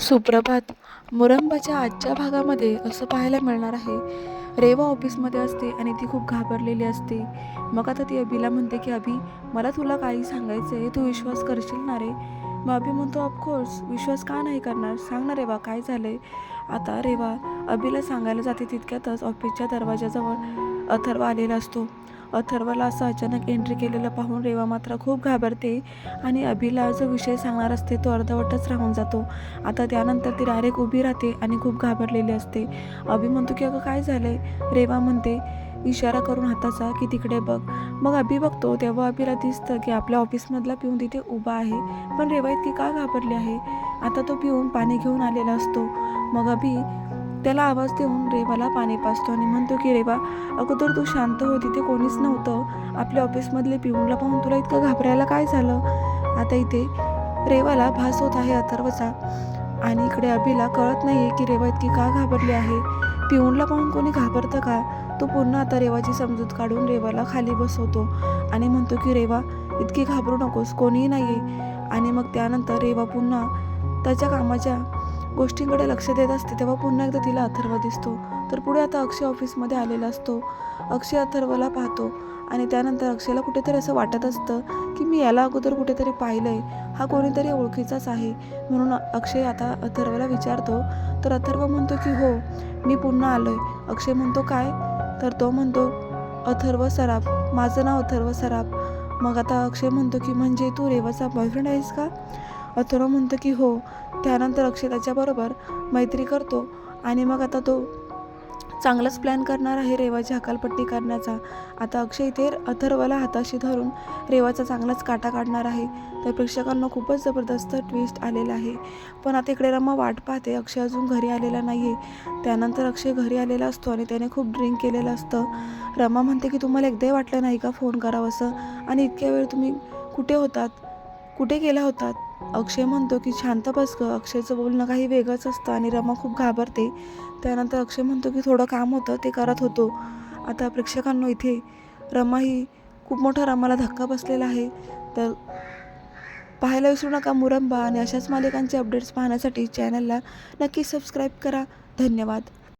सुप्रभात. मुरंबाच्या आजच्या भागामध्ये असं पाहायला मिळणार आहे. रेवा ऑफिसमध्ये असते आणि ती खूप घाबरलेली असते. मग आता ती अभिला म्हणते की अभि मला तुला काही सांगायचं आहे तू विश्वास करशील ना रे? मग अभि म्हणतो ऑफकोर्स विश्वास का नाही करणार? सांग ना रेवा काय झालं आहे आता रेवा अभिला सांगायला जाते तितक्यातच ऑफिसच्या दरवाजाजवळ अथर्व आलेला असतो. अथर्वला असं अचानक एंट्री केलेलं पाहून रेवा मात्र खूप घाबरते आणि अभिला जो विषय सांगणार असते तो अर्धवटच राहून जातो. आता त्यानंतर ती डायरेक्ट उभी राहते आणि खूप घाबरलेली असते. अभि म्हणतो की अगं काय झालंय? रेवा म्हणते इशारा करून हाताचा की तिकडे बघ. मग अभि बघतो तेव्हा अभिला दिसतं की आपल्या ऑफिसमधला पिऊन तिथे उभा आहे. पण रेवा इतकी का घाबरली आहे? आता तो पिऊन पाणी घेऊन आलेला असतो. मग अभि त्याला आवाज देऊन रेवाला पाणी पाजतो आणि म्हणतो की रेवा अगोदर तू शांत हो तिथे कोणीच नव्हतं. आपल्या ऑफिसमधले पिऊनला पाहून तुला इतकं घाबरायला काय झालं? आता इथे रेवाला भास होत आहे अथर्वचा. आणि इकडे अभिला कळत नाही आहे की रेवा इतकी का घाबरली आहे. पिऊनला पाहून कोणी घाबरतं का? तो पुन्हा आता रेवाची समजूत काढून रेवाला खाली बसवतो आणि म्हणतो की रेवा इतकी घाबरू नकोस कोणीही नाही आहे आणि मग त्यानंतर रेवा पुन्हा त्याच्या कामाच्या गोष्टींकडे लक्ष देत असते तेव्हा पुन्हा एकदा तिला अथर्व दिसतो. तर पुढे आता अक्षय ऑफिसमध्ये आलेला असतो. अक्षय अथर्वला पाहतो आणि त्यानंतर अक्षयला कुठेतरी असं वाटत असतं की मी याला अगोदर कुठेतरी पाहिलंय. हा कोणीतरी ओळखीचाच आहे. म्हणून अक्षय आता अथर्वला विचारतो. तर अथर्व म्हणतो की हो मी पुन्हा आलोय. अक्षय म्हणतो काय? तर तो म्हणतो अथर्व सराफ. माझं नाव अथर्व सराफ. मग आता अक्षय म्हणतो की म्हणजे तू रेवाचा बॉयफ्रेंड आहेस का? अथर्व म्हणतो की हो त्यानंतर अक्षय त्याच्याबरोबर मैत्री करतो आणि मग आता तो चांगलाच प्लॅन करणार आहे रेवाची हकालपट्टी करण्याचा. आता अक्षय इथे अथर्वला हाताशी धरून रेवाचा चांगलाच काटा काढणार आहे. तर प्रेक्षकांना खूपच जबरदस्त ट्विस्ट आलेला आहे. पण आता इकडे रमा वाट पाहते. अक्षय अजून घरी आलेला नाही आहे त्यानंतर अक्षय घरी आलेला असतो आणि त्याने खूप ड्रिंक केलेलं असतं. रमा म्हणते की तुम्हाला एकदाही वाटलं नाही का फोन करावं असं? आणि इतक्या वेळ तुम्ही कुठे होतात? कुठे गेला होतात? अक्षय म्हणतो की शांत बस ग. अक्षयचं बोलणं काही वेगळंच असतं आणि रमा खूप घाबरते. त्यानंतर अक्षय म्हणतो की थोडं काम होतं. ते करत होतो. आता प्रेक्षकांनो इथे रमा ही खूप मोठा रमाला धक्का बसलेला आहे. तर पाहायला विसरू नका मुरंबा आणि अशाच मालिकांचे अपडेट्स पाहण्यासाठी चॅनलला नक्की सबस्क्राईब करा. धन्यवाद.